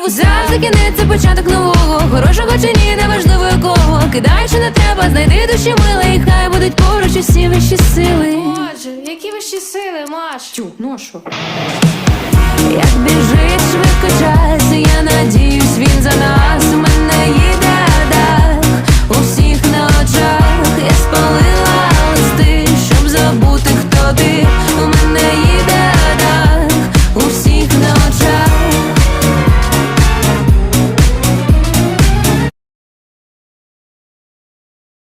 сумніву завжди кінець початок нового. Хорошого чи ні, неважливо якого. Кидай, що не треба, знайди душі мили І хай будуть поруч усі вищі сили. Боже, які вищі сили, маш? Тю, ну що? Як біжить швидко час, я надіюсь, він за нас. Мене їде дах у всіх на очах. Я спалила листи, щоб забути, хто ти.